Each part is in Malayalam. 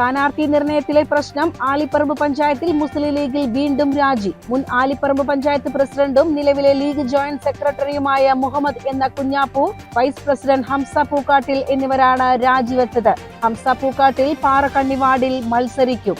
സ്ഥാനാർത്ഥി നിർണയത്തിലെ പ്രശ്നം ആലിപ്പറമ്പ് പഞ്ചായത്തിൽ മുസ്ലിം ലീഗിൽ വീണ്ടും രാജി. മുൻ ആലിപ്പറമ്പ് പഞ്ചായത്ത് പ്രസിഡന്റും നിലവിലെ ലീഗ് ജോയിന്റ് സെക്രട്ടറിയുമായ മുഹമ്മദ് എന്ന കുഞ്ഞാപ്പു വൈസ് പ്രസിഡന്റ് ഹംസ പൂക്കാട്ടിൽ എന്നിവരാണ് രാജിവെച്ചത്. ഹംസ പൂക്കാട്ടിൽ പാറക്കണ്ണി വാർഡിൽ മത്സരിക്കും.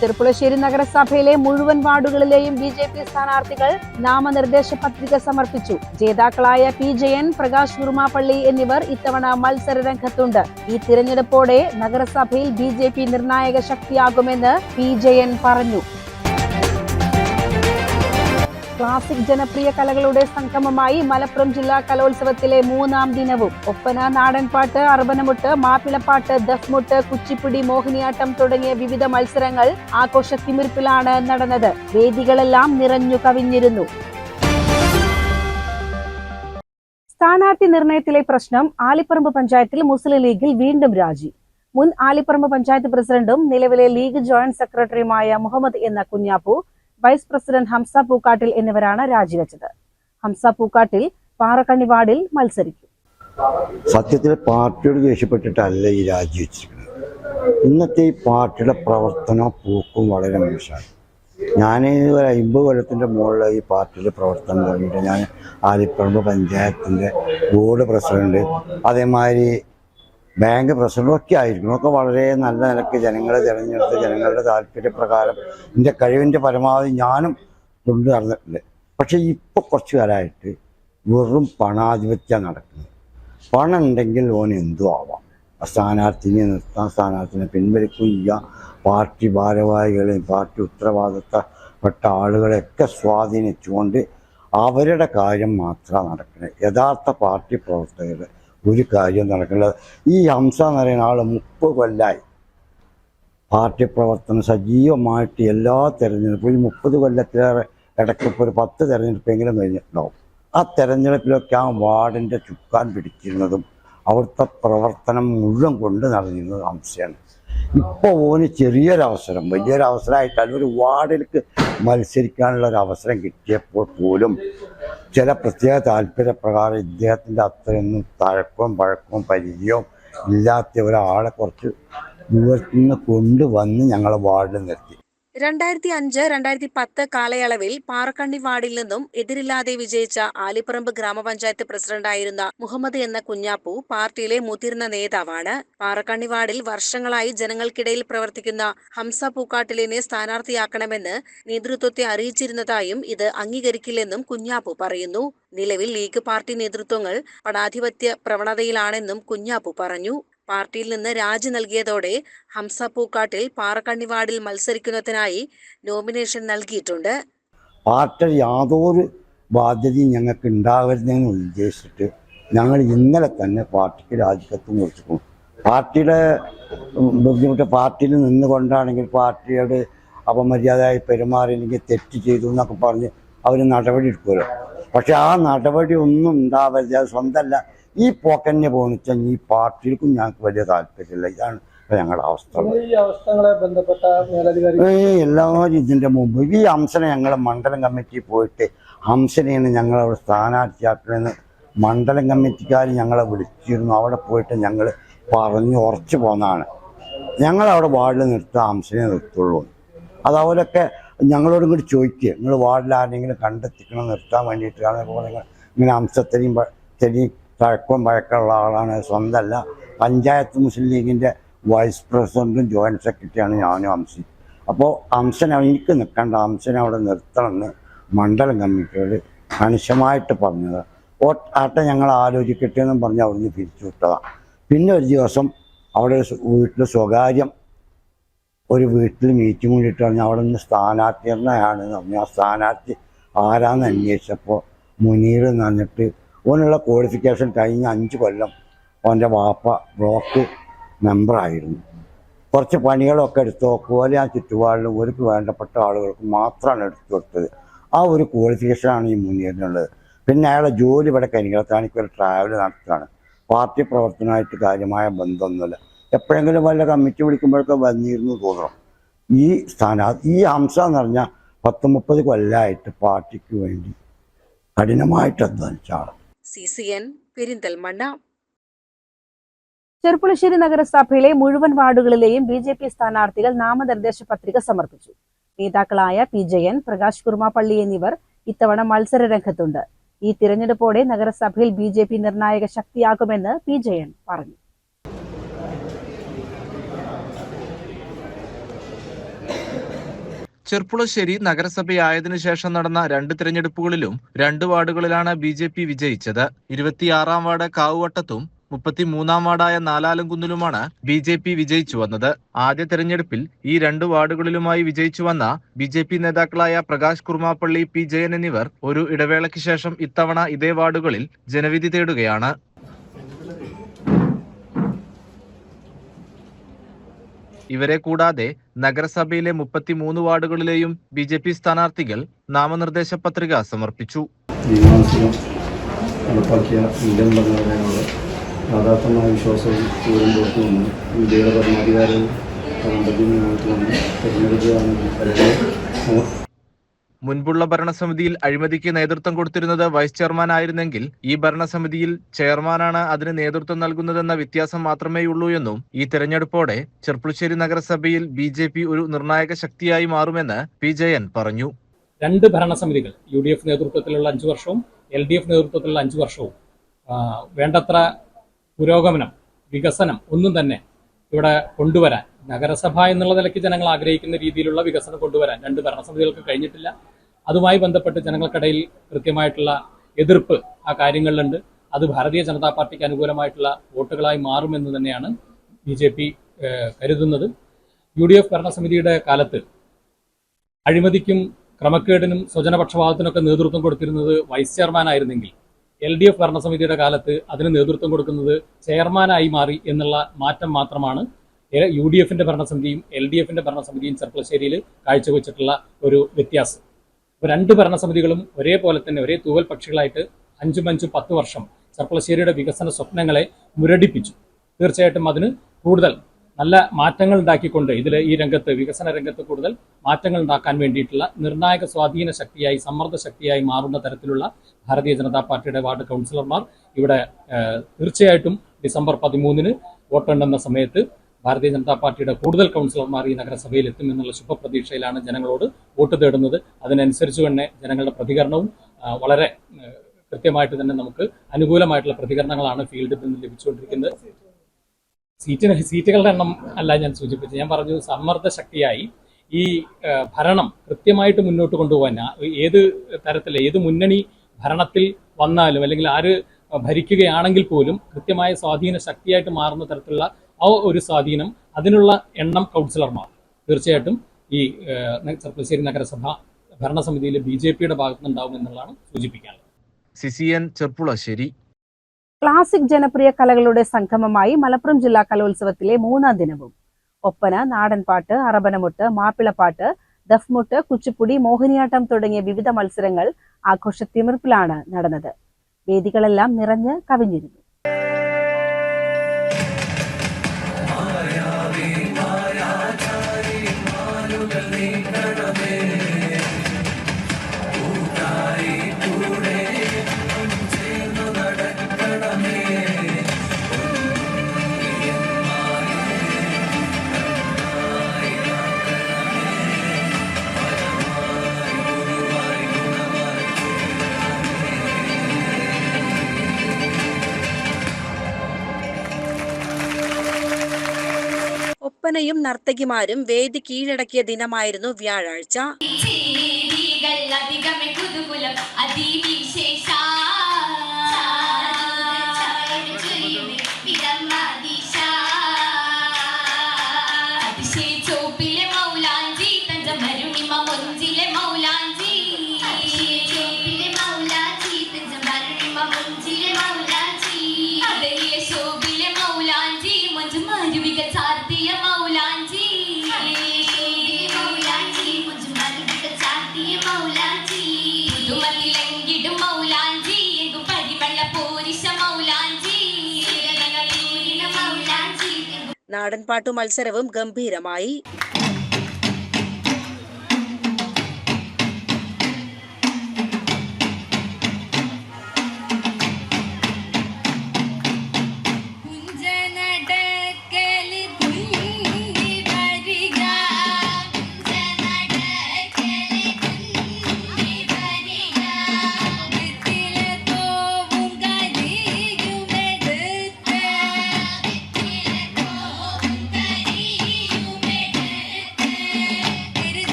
ചെറുപ്പുളശ്ശേരി നഗരസഭയിലെ മുഴുവൻ വാർഡുകളിലെയും ബി ജെ പി സ്ഥാനാർത്ഥികൾ നാമനിർദ്ദേശ പത്രിക സമർപ്പിച്ചു. ജേതാക്കളായ പി ജയൻ പ്രകാശ് കുർമാപ്പള്ളി എന്നിവർ ഇത്തവണ മത്സര രംഗത്തുണ്ട് ഈ തിരഞ്ഞെടുപ്പോടെ നഗരസഭയിൽ ബി ജെ പി നിർണായക ശക്തിയാകുമെന്ന് പി ജയൻ പറഞ്ഞു. ക്ലാസിക് ജനപ്രിയ കലകളുടെ സംഗമമായി മലപ്പുറം ജില്ലാ കലോത്സവത്തിലെ മൂന്നാം ദിനവും. ഒപ്പന നാടൻപാട്ട് അർബനമുട്ട് മാപ്പിളപ്പാട്ട് ദഫ്മുട്ട് കുച്ചിപ്പുടി മോഹിനിയാട്ടം തുടങ്ങിയ വിവിധ മത്സരങ്ങൾ ആഘോഷത്തിമിർപ്പിലാണ് നടന്നത്. വേദികളെല്ലാം നിറഞ്ഞു കവിഞ്ഞിരുന്നു. സ്ഥാനാർത്ഥി നിർണയത്തിലെ പ്രശ്നം ആലിപ്പറമ്പ് പഞ്ചായത്തിൽ മുസ്ലിം ലീഗിൽ വീണ്ടും രാജി. മുൻ ആലിപ്പറമ്പ് പഞ്ചായത്ത് പ്രസിഡന്റും നിലവിലെ ലീഗ് ജോയിന്റ് സെക്രട്ടറിയുമായ മുഹമ്മദ് എന്ന കുഞ്ഞാപ്പു വൈസ് പ്രസിഡന്റ് ഹംസ പൂക്കാട്ടിൽ എന്നിവരാണ് രാജിവെച്ചത്. ഹംസ പൂക്കാട്ടിൽ പാറക്കണ്ണി വാർഡിൽ മത്സരിക്കും. സത്യത്തിൽ പാർട്ടിയോട് ദേഷ്യപ്പെട്ടിട്ടല്ല ഈ രാജിവെച്ചിരിക്കുന്നത് ഇന്നത്തെ ഈ പാർട്ടിയുടെ പ്രവർത്തനവും പൂക്കും വളരെ മോശമാണ്. ഞാൻ ഒരു അമ്പത് കൊല്ലത്തിന്റെ മുകളിൽ ഈ പാർട്ടിയുടെ പ്രവർത്തനം തുടങ്ങിയിട്ട് ഞാൻ ആലിപ്പറമ്പ് പഞ്ചായത്തിന്റെ ബോർഡ് പ്രസിഡന്റ് അതേമാതിരി ബാങ്ക് പ്രസിഡന്റ് ഒക്കെ ആയിരിക്കും ഒക്കെ വളരെ നല്ല നിലയ്ക്ക് ജനങ്ങളെ തിരഞ്ഞെടുത്ത് ജനങ്ങളുടെ താല്പര്യപ്രകാരം എന്റെ കഴിവിന്റെ പരമാവധി ഞാനും കൊണ്ടു നടന്നിട്ടുണ്ട്. പക്ഷേ ഇപ്പോൾ കുറച്ച് കാലമായിട്ട് വെറും പണാധിപത്യം നടക്കുന്നത് പണം ഉണ്ടെങ്കിൽ ഓൻ എന്തും ആവാം? സ്ഥാനാർത്ഥിനെ നിർത്താൻ സ്ഥാനാർത്ഥിനെ പിൻവലിക്കുകയും പാർട്ടി ഭാരവാഹികളെയും പാർട്ടി ഉത്തരവാദിത്തപ്പെട്ട ആളുകളെയൊക്കെ സ്വാധീനിച്ചുകൊണ്ട് അവരുടെ കാര്യം മാത്രമാണ് നടക്കുന്നത്. യഥാർത്ഥ പാർട്ടി പ്രവർത്തകരുടെ ഒരു കാര്യം നടക്കില്ല ഈ ഹംസ എന്ന് പറയുന്ന ആൾ മുപ്പത് കൊല്ലായി. പാർട്ടി പ്രവർത്തനം സജീവമായിട്ട് എല്ലാ തെരഞ്ഞെടുപ്പും ഈ മുപ്പത് കൊല്ലത്തിലേറെ ഇടയ്ക്കിപ്പോൾ ഒരു പത്ത് തെരഞ്ഞെടുപ്പെങ്കിലും കഴിഞ്ഞിട്ടുണ്ടാവും. ആ തെരഞ്ഞെടുപ്പിലൊക്കെ ആ വാർഡിന്റെ ചുക്കാൻ പിടിച്ചിരുന്നതും അവിടുത്തെ പ്രവർത്തനം മുഴുവൻ കൊണ്ട് നടന്നിരുന്നത് ഹംസയാണ്. ഇപ്പോൾ ഓന് ചെറിയൊരവസരം വലിയൊരവസരമായിട്ടല്ല ഒരു വാർഡിലേക്ക് മത്സരിക്കാനുള്ള ഒരു അവസരം കിട്ടിയപ്പോൾ പോലും ചില പ്രത്യേക താല്പര്യപ്രകാരം ഇദ്ദേഹത്തിന്റെ അത്രയൊന്നും തഴക്കവും പഴക്കവും പരിചയവും ഇല്ലാത്ത ഒരാളെ കുറച്ച് ദൂരത്തുനിന്ന് കൊണ്ടുവന്ന് ഞങ്ങളെ വാർഡിൽ നിർത്തി. രണ്ടായിരത്തി അഞ്ച് രണ്ടായിരത്തി പത്ത് കാലയളവിൽ പാറക്കണ്ണി വാർഡിൽ നിന്നും എതിരില്ലാതെ വിജയിച്ച ആലിപ്പറമ്പ് ഗ്രാമപഞ്ചായത്ത് പ്രസിഡന്റായിരുന്ന മുഹമ്മദ് എന്ന കുഞ്ഞാപ്പു പാർട്ടിയിലെ മുതിർന്ന നേതാവാണ്. പാറക്കണ്ണി വാർഡിൽ വർഷങ്ങളായി ജനങ്ങൾക്കിടയിൽ പ്രവർത്തിക്കുന്ന ഹംസ പൂക്കാട്ടിലിനെ സ്ഥാനാർത്ഥിയാക്കണമെന്ന് നേതൃത്വത്തെ അറിയിച്ചിരുന്നതായും ഇത് അംഗീകരിക്കില്ലെന്നും കുഞ്ഞാപ്പു പറയുന്നു. നിലവിൽ ലീഗ് പാർട്ടി നേതൃത്വങ്ങൾ പണാധിപത്യ പ്രവണതയിലാണെന്നും കുഞ്ഞാപ്പു പറഞ്ഞു. പാർട്ടിയിൽ നിന്ന് രാജി നൽകിയതോടെ ഹംസ പൂക്കാട്ടിൽ പാറക്കണ്ണിവാടിൽ മത്സരിക്കുന്നതിനായി നോമിനേഷൻ നൽകിയിട്ടുണ്ട്. പാർട്ടി യാതൊരു ബാധ്യതയും ഞങ്ങൾക്ക് ഉണ്ടാകരുതെന്ന് ഉദ്ദേശിച്ചിട്ട് ഞങ്ങൾ ഇന്നലെ തന്നെ പാർട്ടിക്ക് രാജിക്കത്തും കൊടുത്തിട്ടുണ്ട് പാർട്ടിയുടെ ബുദ്ധിമുട്ട് പാർട്ടിയിൽ നിന്നുകൊണ്ടാണെങ്കിൽ പാർട്ടിയോട് അപമര്യാദയായി പെരുമാറിയില്ലെങ്കിൽ തെറ്റ് ചെയ്തു എന്നൊക്കെ പറഞ്ഞ് അവർ നടപടി എടുക്കുമല്ലോ. പക്ഷെ ആ നടപടി ഒന്നും ഉണ്ടാവരുത് സ്വന്തമല്ല. ഈ പോക്കന്നെ പോണിച്ചാൽ ഈ പാർട്ടിക്കും ഞങ്ങൾക്ക് വലിയ താല്പര്യമില്ല. ഇതാണ് ഞങ്ങളുടെ അവസ്ഥ. എല്ലാവരും ഇതിന്റെ മുമ്പ്. ഈ ഹംസനെ ഞങ്ങളെ മണ്ഡലം കമ്മിറ്റി പോയിട്ട് ഹംസനെയാണ് ഞങ്ങളവിടെ സ്ഥാനാർത്ഥിയാക്കണമെന്ന് മണ്ഡലം കമ്മിറ്റിക്കാർ ഞങ്ങളെ വിളിച്ചിരുന്നു. അവിടെ പോയിട്ട് ഞങ്ങൾ പറഞ്ഞു ഉറച്ചു പോന്നാണ്. ഞങ്ങളവിടെ വാർഡിൽ നിർത്താൻ ഹംസനെ നിർത്തുള്ളൂ. അതവരൊക്കെ ഞങ്ങളോടും കൂടി ചോദിക്കുക നിങ്ങൾ വാർഡിൽ ആരെങ്കിലും കണ്ടെത്തിക്കണം നിർത്താൻ വേണ്ടിയിട്ടാണ് അപ്പോൾ നിങ്ങൾ ഇങ്ങനെ അംശത്തിനെയും ചെടിയും തഴക്കവും പഴക്കമുള്ള ആളാണ്. സ്വന്തമല്ല പഞ്ചായത്ത് മുസ്ലിം ലീഗിന്റെ വൈസ് പ്രസിഡന്റും ജോയിന്റ് സെക്രട്ടറിയാണ് ഞാനും ഹംസി അപ്പോൾ അംശൻ എനിക്ക് നിൽക്കേണ്ട. അംശനെ അവിടെ നിർത്തണമെന്ന് മണ്ഡലം കമ്മിറ്റിയോട് കണിശമായിട്ട് പറഞ്ഞത്. ആട്ടെ ഞങ്ങൾ ആലോചിക്കട്ടെ എന്നും പറഞ്ഞ് അവിടുന്ന് പിരിച്ചു വിട്ടതാണ് പിന്നെ ഒരു ദിവസം അവിടെ വീട്ടിൽ സ്വകാര്യം ഒരു വീട്ടിൽ മീറ്റിംഗ് കൂടിയിട്ട് പറഞ്ഞു അവിടെ നിന്ന് സ്ഥാനാർത്ഥി നിർണയമാണെന്ന് പറഞ്ഞു. ആ സ്ഥാനാർത്ഥി ആരാന്ന് അന്വേഷിച്ചപ്പോൾ മുനീർ എന്ന് പറഞ്ഞിട്ട് ഓനുള്ള ക്വാളിഫിക്കേഷൻ കഴിഞ്ഞ അഞ്ച് കൊല്ലം അവന്റെ വാപ്പ ബ്ലോക്ക് മെമ്പറായിരുന്നു കുറച്ച് പണികളൊക്കെ എടുത്തു. നോക്കുപോലെ ആ ചുറ്റുപാടിലും ഒരുക്ക് വേണ്ടപ്പെട്ട ആളുകൾക്ക് മാത്രമാണ് എടുത്തു കൊടുത്തത്. ആ ഒരു ക്വാളിഫിക്കേഷനാണ് ഈ മുന്നേറിനുള്ളത് പിന്നെ അയാളുടെ ജോലി ഇവിടെ കരികളത്താണിക്ക് ഒരു ട്രാവൽ നടത്തുകയാണ്. പാർട്ടി പ്രവർത്തനമായിട്ട് കാര്യമായ ബന്ധമൊന്നുമില്ല. എപ്പോഴെങ്കിലും വല്ല കമ്മിറ്റി വിളിക്കുമ്പോഴൊക്കെ വന്നിരുന്നു തോന്നണം. ഈ സ്ഥാനാർത്ഥി ഈ ഹംസ എന്ന് പറഞ്ഞാൽ പത്ത് മുപ്പത് കൊല്ലമായിട്ട് പാർട്ടിക്ക് വേണ്ടി കഠിനമായിട്ട് അധ്വാനിച്ച ആളാണ് C C N Perinthalmanna. Cherpulassery നഗരസഭയിലെ മുഴുവൻ വാർഡുകളിലെയും ബി ജെ പി സ്ഥാനാർത്ഥികൾ നാമനിർദ്ദേശ പത്രിക സമർപ്പിച്ചു. നേതാക്കളായ പി ജയൻ പ്രകാശ് കുർമാപ്പള്ളി എന്നിവർ ഇത്തവണ മത്സര രംഗത്തുണ്ട്. ഈ തിരഞ്ഞെടുപ്പോടെ നഗരസഭയിൽ ബി ജെ പി നിർണായക ശക്തിയാകുമെന്ന് പി ജയൻ പറഞ്ഞു. ചെർപ്പുളശ്ശേരി നഗരസഭയായതിനു ശേഷം നടന്ന രണ്ട് തിരഞ്ഞെടുപ്പുകളിലും രണ്ട് വാർഡുകളിലാണ് ബി ജെ പി വിജയിച്ചത്. ഇരുപത്തിയാറാം വാർഡ് കാവുവട്ടത്തും മുപ്പത്തിമൂന്നാം വാർഡായ നാലാലംകുന്നിലുമാണ് ബി ജെ പി വിജയിച്ചു വന്നത്. ആദ്യ തെരഞ്ഞെടുപ്പിൽ ഈ രണ്ട് വാർഡുകളിലുമായി വിജയിച്ചു വന്ന ബി ജെ പി നേതാക്കളായ പ്രകാശ് കുർമാപ്പള്ളി പി ജയൻ എന്നിവർ ഒരു ഇടവേളയ്ക്ക് ശേഷം ഇത്തവണ ഇതേ വാർഡുകളിൽ ജനവിധി തേടുകയാണ്. ഇവരെ കൂടാതെ നഗരസഭയിലെ മുപ്പത്തിമൂന്ന് വാർഡുകളിലെയും ബി ജെ പി സ്ഥാനാർത്ഥികൾ നാമനിർദ്ദേശ പത്രിക സമർപ്പിച്ചു. ഇന്ത്യൻ മുൻപുള്ള ഭരണസമിതിയിൽ അഴിമതിക്ക് നേതൃത്വം കൊടുത്തിരുന്നത് വൈസ് ചെയർമാൻ ആയിരുന്നെങ്കിൽ ഈ ഭരണസമിതിയിൽ ചെയർമാനാണ് അതിന് നേതൃത്വം നൽകുന്നതെന്ന വ്യത്യാസം മാത്രമേയുള്ളൂ എന്നും ഈ തെരഞ്ഞെടുപ്പോടെ ചെർപ്പുളശ്ശേരി നഗരസഭയിൽ ബി ഒരു നിർണായക ശക്തിയായി മാറുമെന്ന് പി ജയൻ പറഞ്ഞു. രണ്ട് ഭരണസമിതികൾ യു ഡി എഫ് നേതൃത്വത്തിലുള്ള അഞ്ചു വർഷവും എൽ ഡി എഫ് നേതൃത്വത്തിലുള്ള അഞ്ചു വർഷവും വേണ്ടത്ര പുരോഗമനം വികസനം ഒന്നും തന്നെ ഇവിടെ കൊണ്ടുവരാൻ നഗരസഭ എന്നുള്ള നിലയ്ക്ക് ജനങ്ങൾ ആഗ്രഹിക്കുന്ന രീതിയിലുള്ള വികസനം കൊണ്ടുവരാൻ രണ്ട് ഭരണസമിതികൾക്ക് കഴിഞ്ഞിട്ടില്ല. അതുമായി ബന്ധപ്പെട്ട് ജനങ്ങൾക്കിടയിൽ കൃത്യമായിട്ടുള്ള എതിർപ്പ് ആ കാര്യങ്ങളിലുണ്ട്. അത് ഭാരതീയ ജനതാ പാർട്ടിക്ക് അനുകൂലമായിട്ടുള്ള വോട്ടുകളായി മാറുമെന്ന് തന്നെയാണ് ബി ജെ പി കരുതുന്നത്. യു ഡി എഫ് ഭരണസമിതിയുടെ കാലത്ത് അഴിമതിക്കും ക്രമക്കേടിനും സ്വജനപക്ഷപാതത്തിനൊക്കെ നേതൃത്വം കൊടുത്തിരുന്നത് വൈസ് ചെയർമാൻ ആയിരുന്നെങ്കിൽ എൽ ഡി എഫ് ഭരണസമിതിയുടെ കാലത്ത് അതിന് നേതൃത്വം കൊടുക്കുന്നത് ചെയർമാനായി മാറി എന്നുള്ള മാറ്റം മാത്രമാണ് യു ഡി എഫിന്റെ ഭരണസമിതിയും എൽ ഡി എഫിന്റെ ഭരണസമിതിയും ചെർപ്പളശ്ശേരിയിൽ കാഴ്ചവെച്ചിട്ടുള്ള ഒരു വ്യത്യാസം. അപ്പോൾ രണ്ട് ഭരണസമിതികളും ഒരേപോലെ തന്നെ ഒരേ തൂവൽ പക്ഷികളായിട്ട് അഞ്ചും അഞ്ചും പത്ത് വർഷം ചെർപ്പളശ്ശേരിയുടെ വികസന സ്വപ്നങ്ങളെ മുരടിപ്പിച്ചു. തീർച്ചയായിട്ടും അതിന് കൂടുതൽ നല്ല മാറ്റങ്ങൾ ഉണ്ടാക്കിക്കൊണ്ട് ഇതിൽ ഈ രംഗത്ത് വികസന രംഗത്ത് കൂടുതൽ മാറ്റങ്ങൾ ഉണ്ടാക്കാൻ വേണ്ടിയിട്ടുള്ള നിർണായക സ്വാധീന ശക്തിയായി സമ്മർദ്ദ ശക്തിയായി മാറുന്ന തരത്തിലുള്ള ഭാരതീയ ജനതാ പാർട്ടിയുടെ വാർഡ് കൗൺസിലർമാർ ഇവിടെ തീർച്ചയായിട്ടും ഡിസംബർ പതിമൂന്നിന് വോട്ടെണ്ണുന്ന സമയത്ത് ഭാരതീയ ജനതാ പാർട്ടിയുടെ കൂടുതൽ കൗൺസിലർമാർ ഈ നഗരസഭയിൽ എത്തുമെന്നുള്ള ശുഭപ്രതീക്ഷയിലാണ് ജനങ്ങളോട് വോട്ട് തേടുന്നത്. അതിനനുസരിച്ച് തന്നെ ജനങ്ങളുടെ പ്രതികരണവും വളരെ കൃത്യമായിട്ട് തന്നെ നമുക്ക് അനുകൂലമായിട്ടുള്ള പ്രതികരണങ്ങളാണ് ഫീൽഡിൽ നിന്ന് ലഭിച്ചുകൊണ്ടിരിക്കുന്നത്. സീറ്റിന് സീറ്റുകളുടെ എണ്ണം അല്ല ഞാൻ സൂചിപ്പിച്ചത്. ഞാൻ പറഞ്ഞു സമ്മർദ്ദ ശക്തിയായി ഈ ഭരണം കൃത്യമായിട്ട് മുന്നോട്ട് കൊണ്ടുപോകാൻ ഏത് തരത്തിൽ ഏത് മുന്നണി ഭരണത്തിൽ വന്നാലും അല്ലെങ്കിൽ ആര് ഭരിക്കുകയാണെങ്കിൽ പോലും കൃത്യമായ സ്വാധീന ശക്തിയായിട്ട് മാറുന്ന തരത്തിലുള്ള ആ ഒരു സ്വാധീനം അതിനുള്ള എണ്ണം കൗൺസിലർമാർ. തീർച്ചയായിട്ടും ഈ ചെർപ്പശ്ശേരി നഗരസഭ ഭരണസമിതിയിൽ ബി ജെ പിയുടെ ഭാഗത്തുനിന്നുണ്ടാവും എന്നുള്ളതാണ് സൂചിപ്പിക്കാനുള്ളത്. സിസിഎൻ ചെർപ്പുളശ്ശേരി. ക്ലാസിക് ജനപ്രിയ കലകളുടെ സംഗമമായി മലപ്പുറം ജില്ലാ കലോത്സവത്തിലെ മൂന്നാം ദിനവും. ഒപ്പന നാടൻപാട്ട് അറബനമുട്ട് മാപ്പിളപ്പാട്ട് ദഫ്മുട്ട് കുച്ചിപ്പുടി മോഹിനിയാട്ടം തുടങ്ങിയ വിവിധ മത്സരങ്ങൾ ആഘോഷത്തിമിർപ്പിലാണ് നടന്നത്. വേദികളെല്ലാം നിറഞ്ഞ് കവിഞ്ഞിരുന്നു. ഒപ്പനയും നർത്തകിമാരും വേദി കീഴടക്കിയ ദിനമായിരുന്നു വ്യാഴാഴ്ച. നാടൻപാട്ടു മത്സരവും ഗംഭീരമായി.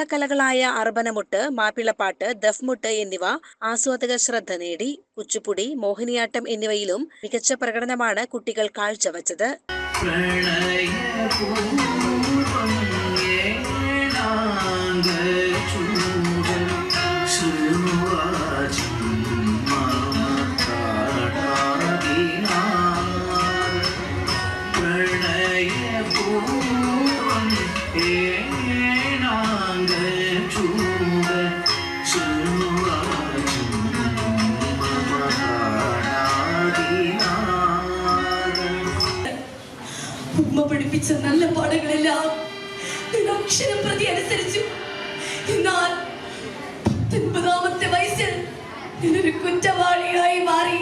മാപ്പിളക്കലകളായ അർബനമുട്ട് മാപ്പിളപ്പാട്ട് ദഫ്മുട്ട് എന്നിവ ആസ്വാദക ശ്രദ്ധ നേടി. കുച്ചുപ്പുടി മോഹിനിയാട്ടം എന്നിവയിലും മികച്ച പ്രകടനമാണ് കുട്ടികൾ കാഴ്ചവച്ചത്. ഉമ്മ പഠിപ്പിച്ച നല്ല പാഠങ്ങളെല്ലാം അക്ഷരം പ്രതി അനുസരിച്ചു. എന്നാൽ പത്തൊൻപതാമത്തെ വയസ്സിൽ ഞാനൊരു കുറ്റവാളിയായി മാറി.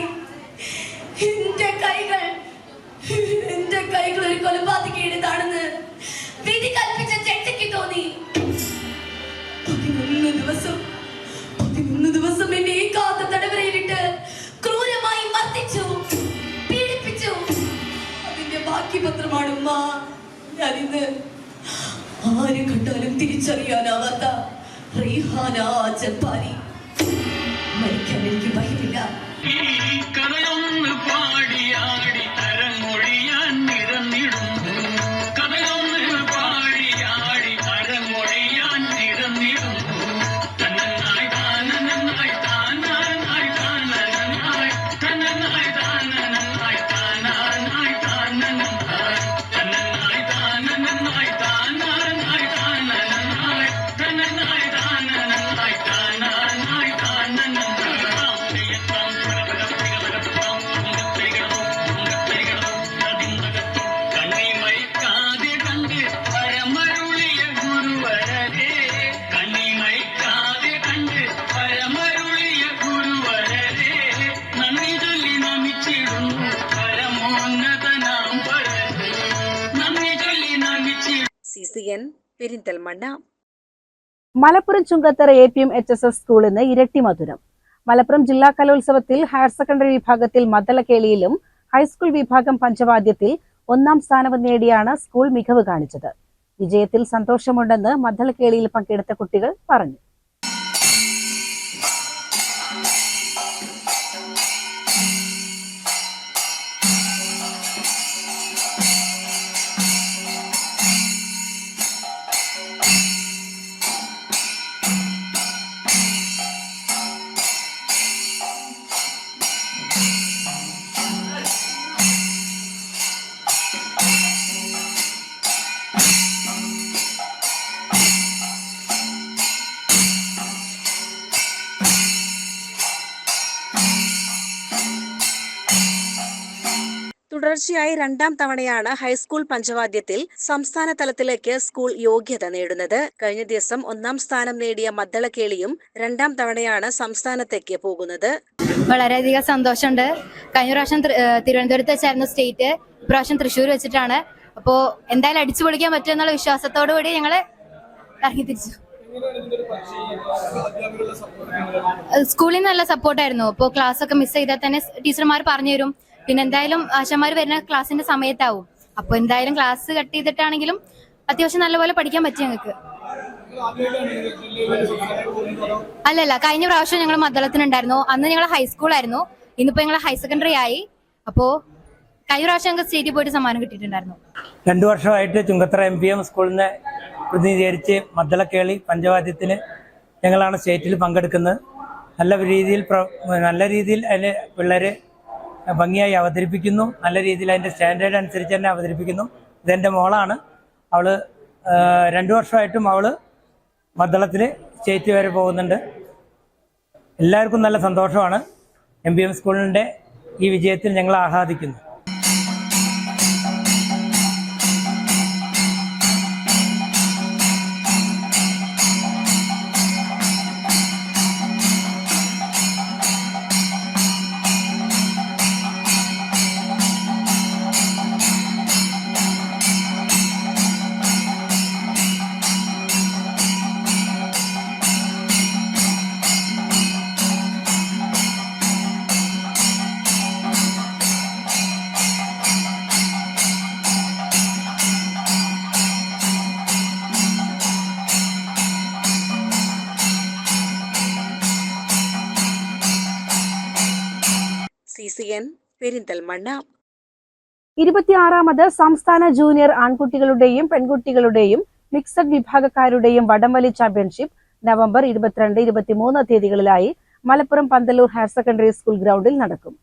എന്റെ കൈകൾ എന്റെ കൈകൾ ഒരു കൊലപാതകയുടേതാണെന്ന് വിധി കൽപ്പിച്ച ബാക്കി പത്രമാണ് ഉമ്മ കണ്ടാലും തിരിച്ചറിയാനാവാത്ത റീഹാന ജപ്പാനി. മരിക്കാൻ എനിക്ക് ഭയമില്ല. കഥയൊന്ന് പാടിയാടി Malappuram Chungathara A P M H S S സ്കൂളിൽ നിന്ന് ഇരട്ടി മധുരം. മലപ്പുറം ജില്ലാ കലോത്സവത്തിൽ ഹയർ സെക്കൻഡറി വിഭാഗത്തിൽ മദ്ദളക്കേളിയിലും ഹൈസ്കൂൾ വിഭാഗം പഞ്ചവാദ്യത്തിൽ ഒന്നാം സ്ഥാനവും നേടിയാണ് സ്കൂൾ മികവ് കാണിച്ചത്. വിജയത്തിൽ സന്തോഷമുണ്ടെന്ന് മദ്ദളക്കേളിയിൽ പങ്കെടുത്ത കുട്ടികൾ പറഞ്ഞു. തുടർച്ചയായി രണ്ടാം തവണയാണ് ഹൈസ്കൂൾ പഞ്ചവാദ്യത്തിൽ സംസ്ഥാന തലത്തിലേക്ക് സ്കൂൾ യോഗ്യത നേടുന്നത്. കഴിഞ്ഞ ദിവസം ഒന്നാം സ്ഥാനം നേടിയ മദ്ദളക്കേളിയും രണ്ടാം തവണയാണ് സംസ്ഥാനത്തേക്ക് പോകുന്നത്. വളരെയധികം സന്തോഷമുണ്ട്. കഴിഞ്ഞ പ്രാവശ്യം തിരുവനന്തപുരത്ത് വെച്ചായിരുന്നു സ്റ്റേറ്റ്. ഇപ്രാവശ്യം തൃശ്ശൂർ വെച്ചിട്ടാണ്. അപ്പോ എന്തായാലും അടിച്ചു പൊളിക്കാൻ പറ്റുമെന്നുള്ള വിശ്വാസത്തോടു കൂടി ഞങ്ങൾ ഇറങ്ങി തിരിച്ചു. സ്കൂളിൽ നല്ല സപ്പോർട്ടായിരുന്നു അപ്പോൾ ക്ലാസ് ഒക്കെ മിസ് ചെയ്താൽ തന്നെ ടീച്ചർമാർ പറഞ്ഞു തരും. പിന്നെ എന്തായാലും ആശാമാർ വരുന്ന ക്ലാസ്സിന്റെ സമയത്താവും. അപ്പൊ എന്തായാലും ക്ലാസ് കട്ട് ചെയ്തിട്ടാണെങ്കിലും അത്യാവശ്യം നല്ലപോലെ പഠിക്കാൻ പറ്റി ഞങ്ങൾക്ക്. അല്ലല്ല കഴിഞ്ഞ പ്രാവശ്യം ഞങ്ങൾ മദ്ദളത്തിനുണ്ടായിരുന്നു. അന്ന് ഞങ്ങൾ ഹൈസ്കൂളായിരുന്നു ഇന്നിപ്പോ ഞങ്ങൾ ഹയർ സെക്കൻഡറി ആയി. അപ്പോ കഴിഞ്ഞ പ്രാവശ്യം ഞങ്ങൾക്ക് സ്റ്റേറ്റിൽ പോയിട്ട് സമ്മാനം കിട്ടിയിട്ടുണ്ടായിരുന്നു. രണ്ടു വർഷമായിട്ട് ചുങ്കത്തറ എം പി എം സ്കൂളിൽ നിന്ന് പ്രതിനിധീകരിച്ച് മദ്ദളക്കേളി പഞ്ചവാദ്യത്തിന് ഞങ്ങളാണ് സ്റ്റേറ്റിൽ പങ്കെടുക്കുന്നത്. നല്ല രീതിയിൽ നല്ല രീതിയിൽ അതിന് പിള്ളേർ ഭംഗിയായി അവതരിപ്പിക്കുന്നു. നല്ല രീതിയിൽ അതിന്റെ സ്റ്റാൻഡേർഡ് അനുസരിച്ച് തന്നെ അവതരിപ്പിക്കുന്നു. ഇതെന്റെ മോളാണ്. അവൾ രണ്ടു വർഷമായിട്ടും അവൾ മദ്ദളത്തിൽ സ്റ്റേറ്റ് വരെ പോകുന്നുണ്ട്. എല്ലാവർക്കും നല്ല സന്തോഷമാണ്. എം ബി എം സ്കൂളിന്റെ ഈ വിജയത്തിൽ ഞങ്ങൾ ആഹ്ലാദിക്കുന്നു. പെരിന്തൽമണ്ണ. ഇരുപത്തിയാറാമത് സംസ്ഥാന ജൂനിയർ ആൺകുട്ടികളുടെയും പെൺകുട്ടികളുടെയും മിക്സഡ് വിഭാഗക്കാരുടെയും വടംവലി ചാമ്പ്യൻഷിപ്പ് നവംബർ ഇരുപത്തിരണ്ട് ഇരുപത്തിമൂന്ന് തീയതികളിലായി Malappuram Pandalur higher secondary school ഗ്രൗണ്ടിൽ നടക്കും.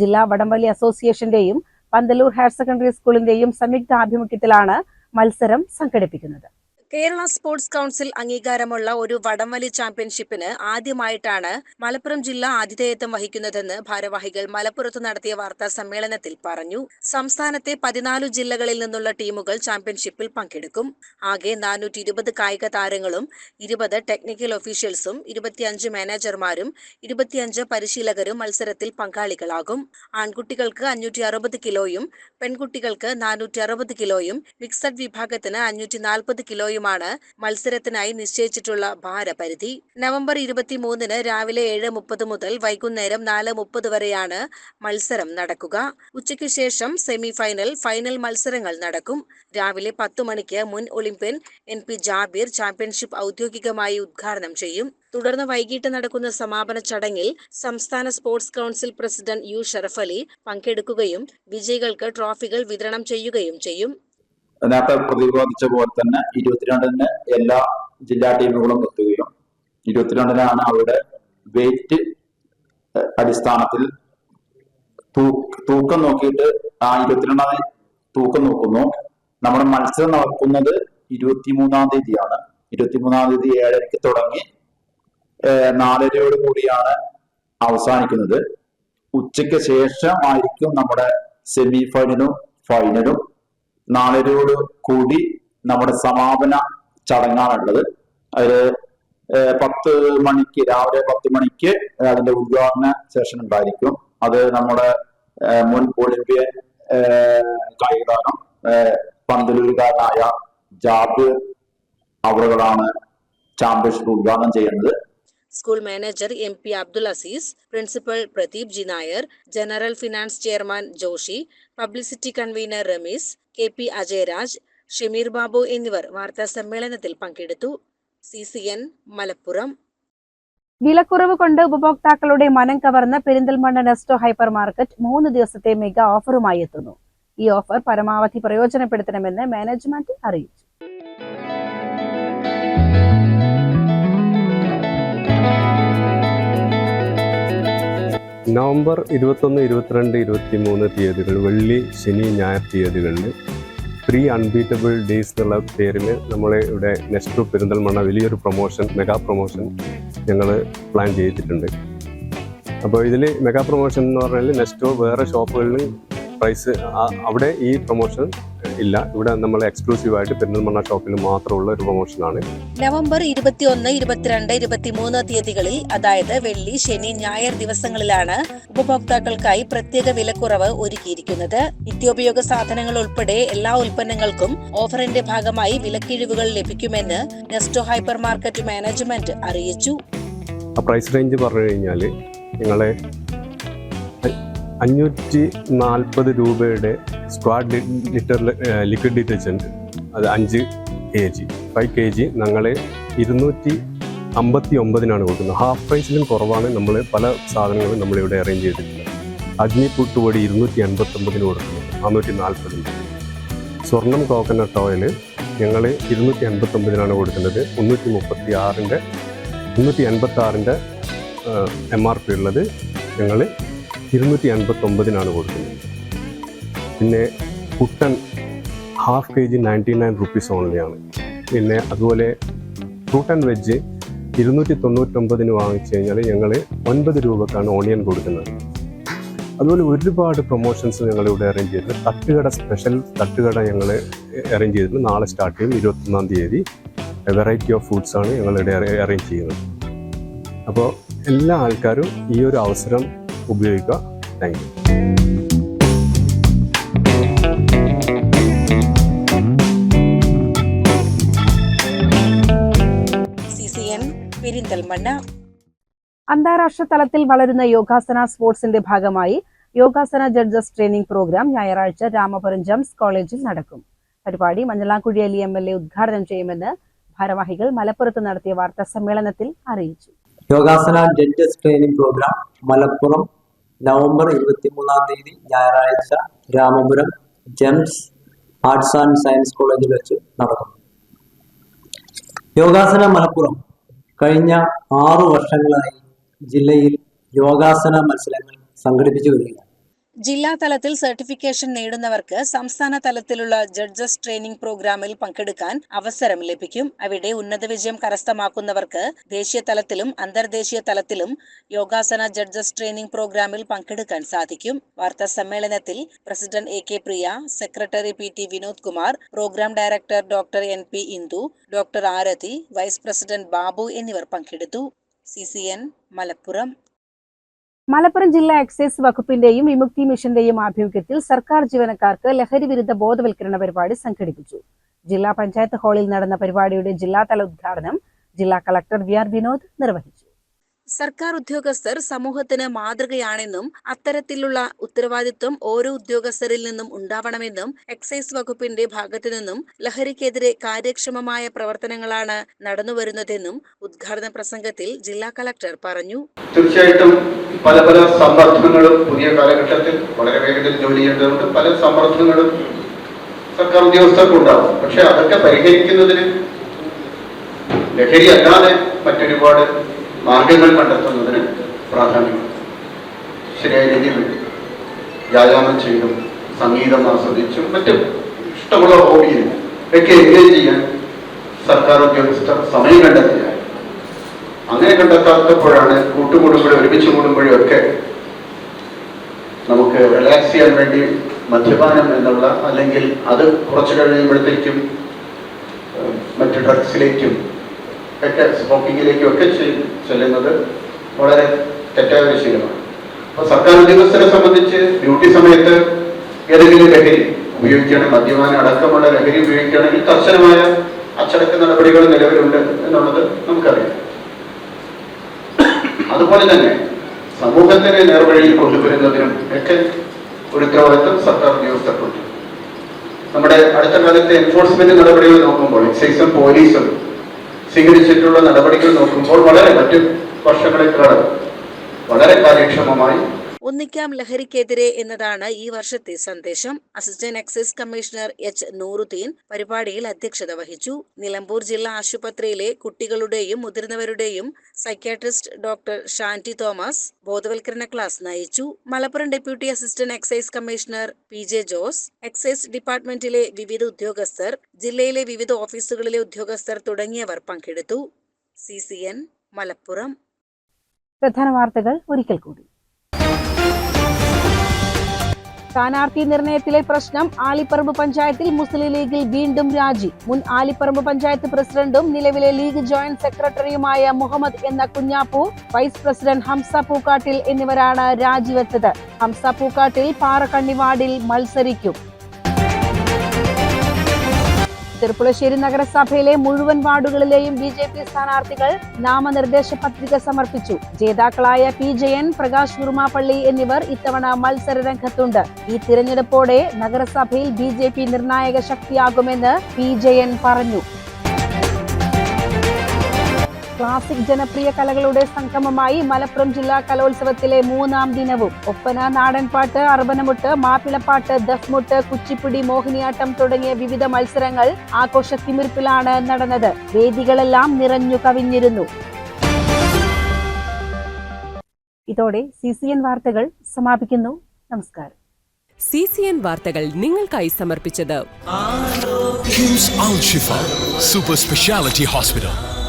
ജില്ലാ വടംവലി അസോസിയേഷന്റെയും പന്തലൂർ ഹയർ സെക്കൻഡറി സ്കൂളിന്റെയും സംയുക്ത ആഭിമുഖ്യത്തിലാണ് മത്സരം സംഘടിപ്പിക്കുന്നത്. കേരള സ്പോർട്സ് കൗൺസിൽ അംഗീകാരമുള്ള ഒരു വടംവലി ചാമ്പ്യൻഷിപ്പിന് ആദ്യമായിട്ടാണ് മലപ്പുറം ജില്ല ആതിഥേയത്വം വഹിക്കുന്നതെന്ന് ഭാരവാഹികൾ മലപ്പുറത്ത് നടത്തിയ വാർത്താ സമ്മേളനത്തിൽ പറഞ്ഞു. സംസ്ഥാനത്തെ പതിനാലു ജില്ലകളിൽ നിന്നുള്ള ടീമുകൾ ചാമ്പ്യൻഷിപ്പിൽ പങ്കെടുക്കും. ആകെ നാനൂറ്റി ഇരുപത് കായിക താരങ്ങളും ഇരുപത് ടെക്നിക്കൽ ഒഫീഷ്യൽസും ഇരുപത്തിയഞ്ച് മാനേജർമാരും ഇരുപത്തിയഞ്ച് പരിശീലകരും മത്സരത്തിൽ പങ്കാളികളാകും. ആൺകുട്ടികൾക്ക് അഞ്ഞൂറ്റി അറുപത് കിലോയും പെൺകുട്ടികൾക്ക് നാനൂറ്റി അറുപത് കിലോയും മിക്സഡ് വിഭാഗത്തിന് അഞ്ഞൂറ്റി നാൽപ്പത് കിലോയുമാണ് മത്സരത്തിനായി നിശ്ചയിച്ചിട്ടുള്ള ഭാരപരിധി. നവംബർ ഇരുപത്തിമൂന്നിന് രാവിലെ ഏഴ് മുപ്പത് മുതൽ വൈകുന്നേരം നാല് മുപ്പത് വരെയാണ് മത്സരം നടക്കുക. ഉച്ചയ്ക്ക് ശേഷം സെമി ഫൈനൽ ഫൈനൽ മത്സരങ്ങൾ നടക്കും. രാവിലെ പത്ത് മണിക്ക് മുൻ Olympian N P Jabir championship ഔദ്യോഗികമായി ഉദ്ഘാടനം ചെയ്യും. തുടർന്ന് വൈകിട്ട് നടക്കുന്ന സമാപന ചടങ്ങിൽ സംസ്ഥാന sports council president U Sharafali പങ്കെടുക്കുകയും വിജയികൾക്ക് ട്രോഫികൾ വിതരണം ചെയ്യുകയും ചെയ്യും. നേരത്തെ പ്രതിപാദിച്ച പോലെ തന്നെ ഇരുപത്തിരണ്ടിന് എല്ലാ ജില്ലാ ടീമുകളും എത്തുകയും ഇരുപത്തിരണ്ടിനാണ് അവിടെ വെയിറ്റ് അടിസ്ഥാനത്തിൽ തൂക്കം നോക്കിയിട്ട് ആ ഇരുപത്തിരണ്ടാം തീയതി തൂക്കം നോക്കുന്നു. നമ്മുടെ മത്സരം നടക്കുന്നത് ഇരുപത്തിമൂന്നാം തീയതിയാണ്. ഇരുപത്തിമൂന്നാം തീയതി ഏഴരയ്ക്ക് തുടങ്ങി നാലരയോട് കൂടിയാണ് അവസാനിക്കുന്നത്. ഉച്ചയ്ക്ക് ശേഷമായിരിക്കും നമ്മുടെ സെമി ഫൈനലും ഫൈനലും നാലരയോട് കൂടി നമ്മുടെ സമാപന ചടങ്ങാണുള്ളത്. ഏഹ് പത്ത് മണിക്ക് രാവിലെ പത്ത് മണിക്ക് അതിന്റെ ഉദ്ഘാടന സെഷൻ ഉണ്ടായിരിക്കും. അത് നമ്മുടെ മുൻ ഒളിമ്പ്യൻ കായികതാരം പന്തലൂരുകാരനായ ജാബിർ അവറുകളാണ് ചാമ്പ്യൻഷിപ്പ് ഉദ്ഘാടനം ചെയ്യുന്നത്. School manager M P Abdul Azeez principal Pradeep G Nair general finance chairman Joshi publicity convener Rameez K P Ajayaraj Shameer Babu എന്നിവർ വാർത്താ സമ്മേളനത്തിൽ പങ്കെടുത്തു. C C N Malappuram. വിലക്കുറവ് കൊണ്ട് ഉപഭോക്താക്കളുടെ മനം കവർന്ന പെരിന്തൽമണ്ണ നെസ്റ്റോ ഹൈപ്പർ മാർക്കറ്റ് മൂന്ന് ദിവസത്തെ മെഗാ ഓഫറുമായി എത്തുന്നു. ഈ ഓഫർ പരമാവധി പ്രയോജനപ്പെടുത്തണമെന്ന് മാനേജ്മെന്റ് അറിയിച്ചു. നവംബർ ഇരുപത്തൊന്ന് ഇരുപത്തിരണ്ട് ഇരുപത്തി മൂന്ന് തീയതികൾ വെള്ളി ശനി ഞായർ തീയതികളിൽ ത്രീ അൺബീറ്റബിൾ ഡേയ്സ് എന്നുള്ള പേരിൽ നമ്മൾ ഇവിടെ നെക്സ്റ്റ് പെരിന്തൽമണ്ണ വലിയൊരു പ്രൊമോഷൻ മെഗാ പ്രൊമോഷൻ ഞങ്ങൾ പ്ലാൻ ചെയ്തിട്ടുണ്ട്. അപ്പോൾ ഇതിൽ മെഗാ പ്രൊമോഷൻ എന്ന് പറഞ്ഞാൽ നെക്സ്റ്റോ വേറെ ഷോപ്പുകളിൽ പ്രൈസ് അവിടെ ഈ പ്രൊമോഷൻ ഇല്ല. ഇവിടെ നമ്മൾ എക്സ്ക്ലൂസീവായിട്ട് പെരിന്തൽമണ്ണ ഷോപ്പിൽ മാത്രമുള്ള ഒരു പ്രൊമോഷനാണ് നവംബർ ഇരുപത്തിയൊന്ന് ഇരുപത്തിരണ്ട് ഇരുപത്തിമൂന്ന് തീയതികളിൽ അതായത് വെള്ളി ശനി ഞായർ ദിവസങ്ങളിലാണ് ഉപഭോക്താക്കൾക്കായി പ്രത്യേക വിലക്കുറവ് ഒരുക്കിയിരിക്കുന്നത്. നിത്യോപയോഗ സാധനങ്ങൾ ഉൾപ്പെടെ എല്ലാ ഉൽപ്പന്നങ്ങൾക്കും ഓഫറിന്റെ ഭാഗമായി വിലക്കിഴിവുകൾ ലഭിക്കുമെന്ന് നെസ്റ്റോ ഹൈപ്പർ മാർക്കറ്റ് മാനേജ്മെന്റ് അറിയിച്ചു. പ്രൈസ് റേഞ്ച് പറഞ്ഞു കഴിഞ്ഞാൽ നിങ്ങളെ അഞ്ഞൂറ്റി നാൽപ്പത് രൂപയുടെ സ്ക്വാഡ് ലിറ്റർ ലിക്വിഡ് ഡിറ്റർജന്റ് അത് അഞ്ച് K G five K G ഞങ്ങൾ ഇരുന്നൂറ്റി അമ്പത്തി ഒമ്പതിനാണ് കൊടുക്കുന്നത്. ഹാഫ് പ്രൈസിലും കുറവാണ് നമ്മൾ പല സാധനങ്ങളും നമ്മളിവിടെ അറേഞ്ച് ചെയ്തിട്ടുണ്ട് അഗ്നി പുട്ടുപൊടി ഇരുന്നൂറ്റി എൺപത്തൊമ്പതിന് കൊടുക്കുന്നത്. നാനൂറ്റി നാൽപ്പതിന് സ്വർണം കോക്കനട്ട് ഓയിൽ ഞങ്ങൾ ഇരുന്നൂറ്റി എൺപത്തൊമ്പതിനാണ് കൊടുക്കുന്നത്. മുന്നൂറ്റി മുപ്പത്തി ആറിന്റെ മുന്നൂറ്റി എൺപത്തി ആറിന്റെ എം ആർ പി ഉള്ളത് ഞങ്ങൾ ഇരുന്നൂറ്റി എൺപത്തൊമ്പതിനാണ് കൊടുക്കുന്നത്. പിന്നെ കുട്ടൻ half K G ninety nine rupees ഓൺലിയാണ് പിന്നെ അതുപോലെ ഫ്രൂട്ട് ആൻഡ് വെജ് ഇരുന്നൂറ്റി തൊണ്ണൂറ്റൊമ്പതിന് വാങ്ങിച്ചു കഴിഞ്ഞാൽ ഞങ്ങൾ ഒൻപത് രൂപക്കാണ് ഓണിയൻ കൊടുക്കുന്നത്. അതുപോലെ ഒരുപാട് പ്രൊമോഷൻസ് ഞങ്ങൾ ഇവിടെ അറേഞ്ച് ചെയ്തിട്ടുണ്ട്. തട്ടുകട സ്പെഷ്യൽ തട്ടുകട ഞങ്ങൾ അറേഞ്ച് ചെയ്തിട്ടുണ്ട്. നാളെ സ്റ്റാർട്ട് ചെയ്യും. ഇരുപത്തൊന്നാം തീയതി വെറൈറ്റി ഓഫ് ഫുഡ്സാണ് ഞങ്ങളിവിടെ അറേഞ്ച് ചെയ്യുന്നത്. അപ്പോൾ എല്ലാ ആൾക്കാരും ഈ ഒരു അവസരം ഉപയോഗിക്കുക. താങ്ക് യു അന്താരാഷ്ട്ര തലത്തിൽ വളരുന്ന യോഗാസന സ്പോർട്സിന്റെ ഭാഗമായി യോഗാസന ജഡ്ജസ് ട്രെയിനിംഗ് പ്രോഗ്രാം ഞായറാഴ്ച രാമപുരം ജംസ് കോളേജിൽ നടക്കും. പരിപാടി Manjalamkuzhi Ali M L A ഉദ്ഘാടനം ചെയ്യുമെന്ന് ഭാരവാഹികൾ മലപ്പുറത്ത് നടത്തിയ വാർത്താ സമ്മേളനത്തിൽ അറിയിച്ചു. യോഗാസന judges training program Malappuram November ഇരുപത്തിമൂന്നാം തീയതി ഞായറാഴ്ച Ramapuram Gems arts and science കോളേജിൽ വെച്ച് നടക്കുന്നു. യോഗാസന മലപ്പുറം. കഴിഞ്ഞ ആറു വർഷങ്ങളായി ജില്ലയിൽ യോഗാസന മത്സരങ്ങൾ സംഘടിപ്പിച്ചു വരികയാണ്. ജില്ലാ തലത്തിൽ സർട്ടിഫിക്കേഷൻ നേടുന്നവർക്ക് സംസ്ഥാന തലത്തിലുള്ള ജഡ്ജസ് ട്രെയിനിംഗ് പ്രോഗ്രാമിൽ പങ്കെടുക്കാൻ അവസരം ലഭിക്കും. അവിടെ ഉന്നത വിജയം കരസ്ഥമാക്കുന്നവർക്ക് ദേശീയ തലത്തിലും അന്തർദേശീയ തലത്തിലും യോഗാസന ജഡ്ജസ് ട്രെയിനിംഗ് പ്രോഗ്രാമിൽ പങ്കെടുക്കാൻ സാധിക്കും. വാർത്താ സമ്മേളനത്തിൽ president A K Priya secretary P T Vinod Kumar program director doctor N P Indu doctor Arathi vice president Babu എന്നിവർ പങ്കെടുത്തു. C C N Malappuram. Malappuram ജില്ലാ എക്സൈസ് വകുപ്പിന്റെയും വിമുക്തി മിഷന്റെയും ആഭിമുഖ്യത്തിൽ സർക്കാർ ജീവനക്കാർക്ക് ലഹരി വിരുദ്ധ ബോധവൽക്കരണ പരിപാടി സംഘടിപ്പിച്ചു. ജില്ലാ പഞ്ചായത്ത് ഹാളിൽ നടന്ന പരിപാടിയുടെ ജില്ലാതല ഉദ്ഘാടനം ജില്ലാ കളക്ടർ വി ആർ വിനോദ് നിർവഹിച്ചു. സർക്കാർ ഉദ്യോഗസ്ഥർ സമൂഹത്തിന് മാതൃകയാണെന്നും അത്തരത്തിലുള്ള ഉത്തരവാദിത്വം ഓരോ ഉദ്യോഗസ്ഥരിൽ നിന്നും ഉണ്ടാവണമെന്നും എക്സൈസ് വകുപ്പിന്റെ ഭാഗത്തു നിന്നും ലഹരിക്കെതിരെ കാര്യക്ഷമമായ പ്രവർത്തനങ്ങളാണ് നടന്നുവരുന്നതെന്നും ഉദ്ഘാടന പ്രസംഗത്തിൽ ജില്ലാ കളക്ടർ പറഞ്ഞു. തീർച്ചയായിട്ടും പല പല സമ്മർദ്ദങ്ങളും പുതിയ കാലഘട്ടത്തിൽ വളരെ വേഗത്തിൽ ജോലി ചെയ്യേണ്ടതുണ്ട്. പല സമ്മർദ്ദങ്ങളും സർക്കാർ ഉദ്യോഗസ്ഥർക്ക് ഉണ്ടാവും പക്ഷെ അതൊക്കെ പരിഹരിക്കുന്നതിന് ലഹരി അല്ലാതെ മറ്റൊരുപാട് മാർഗങ്ങൾ കണ്ടെത്തുന്നതിന് പ്രാധാന്യം. ശരിയായ രീതിയിൽ വ്യായാമം ചെയ്തും സംഗീതം ആസ്വദിച്ചും മറ്റും ഇഷ്ടമുള്ള ഹോബിയിൽ ഒക്കെ എൻഗേജ് ചെയ്യാൻ സർക്കാർ ഉദ്യോഗസ്ഥർ സമയം കണ്ടെത്തിയാൽ അങ്ങനെ കണ്ടെത്താത്തപ്പോഴാണ് കൂട്ടുകൂടുമ്പോഴും ഒരുമിച്ച് കൂടുമ്പോഴും ഒക്കെ നമുക്ക് റിലാക്സ് ചെയ്യാൻ വേണ്ടി മദ്യപാനം എന്നുള്ള അല്ലെങ്കിൽ അത് കുറച്ച് കഴിയുമ്പോഴത്തേക്കും മറ്റ് ഡ്രഗ്സിലേക്കും ഒക്കെ സ്മോക്കിങ്ങിലേക്കും ഒക്കെ ചെല്ലുന്നത് വളരെ തെറ്റായ ശീലമാണ്. അപ്പോൾ സർക്കാർ ഉദ്യോഗസ്ഥരെ സംബന്ധിച്ച് ഡ്യൂട്ടി സമയത്ത് ഏതെങ്കിലും ലഹരി ഉപയോഗിക്കുകയാണെങ്കിൽ മദ്യപാനം അടക്കമുള്ള ലഹരി ഉപയോഗിക്കുകയാണെങ്കിൽ കർശനമായ അച്ചടക്ക നടപടികൾ നിലവിലുണ്ട് എന്നുള്ളത് നമുക്കറിയാം. അതുപോലെ തന്നെ സമൂഹത്തിനെ നേർവഴിയിൽ കൊണ്ടുവരുന്നതിനും ഒക്കെ ഒരു ഉത്തരവാദിത്വം സർക്കാർ ഉദ്യോഗസ്ഥർക്കുണ്ട്. നമ്മുടെ അടുത്ത കാലത്തെ എൻഫോഴ്സ്മെന്റ് നടപടികൾ നോക്കുമ്പോൾ എക്സൈസും പോലീസും സ്വീകരിച്ചിട്ടുള്ള നടപടികൾ നോക്കുമ്പോൾ വളരെ മറ്റു വർഷങ്ങളെക്കാൾ വളരെ കാര്യക്ഷമമായി ഒന്നിക്കാം ലഹരിക്കെതിരെ എന്നതാണ് ഈ വർഷത്തെ സന്ദേശം. Assistant excise commissioner H. Nooruddeen പരിപാടിയിൽ അധ്യക്ഷത വഹിച്ചു. നിലമ്പൂർ ജില്ലാ ആശുപത്രിയിലെ കുട്ടികളുടെയും മുതിർന്നവരുടെയും സൈക്യാട്രിസ്റ്റ് ഡോക്ടർ ഷാന്റി തോമസ് ബോധവൽക്കരണ ക്ലാസ് നയിച്ചു. Malappuram deputy assistant excise commissioner P J Jose excise ഡിപ്പാർട്ട്മെന്റിലെ വിവിധ ഉദ്യോഗസ്ഥർ ജില്ലയിലെ വിവിധ ഓഫീസുകളിലെ ഉദ്യോഗസ്ഥർ തുടങ്ങിയവർ പങ്കെടുത്തു. C C N Malappuram. പ്രധാന വാർത്തകൾ ഒരിക്കൽ കൂടി. സ്ഥാനാർത്ഥി നിർണയത്തിലെ പ്രശ്നം ആലിപ്പറമ്പ് പഞ്ചായത്തിൽ മുസ്ലിം ലീഗിൽ വീണ്ടും രാജി. മുൻ ആലിപ്പറമ്പ് പഞ്ചായത്ത് പ്രസിഡന്റും നിലവിലെ ലീഗ് ജോയിന്റ് സെക്രട്ടറിയുമായ മുഹമ്മദ് എന്ന കുഞ്ഞാപ്പു വൈസ് പ്രസിഡന്റ് ഹംസ പൂക്കാട്ടിൽ എന്നിവരാണ് രാജിവെച്ചത് ഹംസ പൂക്കാട്ടിൽ പാറക്കണ്ണി വാർഡിൽ മത്സരിക്കും. ചെറുപ്പുളശ്ശേരി നഗരസഭയിലെ മുഴുവൻ വാർഡുകളിലെയും ബി ജെ പി സ്ഥാനാർത്ഥികൾ നാമനിർദ്ദേശ പത്രിക സമർപ്പിച്ചു. ജേതാക്കളായ പി ജയൻ പ്രകാശ് കുറുമാപ്പള്ളി എന്നിവർ ഇത്തവണ മത്സര രംഗത്തുണ്ട് ഈ തിരഞ്ഞെടുപ്പോടെ നഗരസഭയിൽ ബി ജെ പി നിർണായക ശക്തിയാകുമെന്ന് പി ജയൻ പറഞ്ഞു. ക്ലാസിക് ജനപ്രിയ കലകളുടെ സംഗമമായി മലപ്പുറം ജില്ലാ കലോത്സവത്തിലെ മൂന്നാം ദിനവും. ഒപ്പന നാടൻപാട്ട് അർബനമുട്ട് മാപ്പിളപ്പാട്ട് ദഫ്മുട്ട് കുച്ചിപ്പിടി മോഹിനിയാട്ടം തുടങ്ങിയ വിവിധ മത്സരങ്ങൾ ആഘോഷത്തിമിർപ്പിലാണ് നടന്നത്. വേദികളെല്ലാം നിറഞ്ഞു കവിഞ്ഞിരുന്നു. ഇതോടെ സി സി എൻ വാർത്തകൾ സമാപിക്കുന്നു. നമസ്കാരം. സി സി എൻ വാർത്തകൾ നിങ്ങൾക്കായി സമർപ്പിച്ചത് സൂപ്പർ സ്പെഷ്യാലിറ്റി ഹോസ്പിറ്റൽ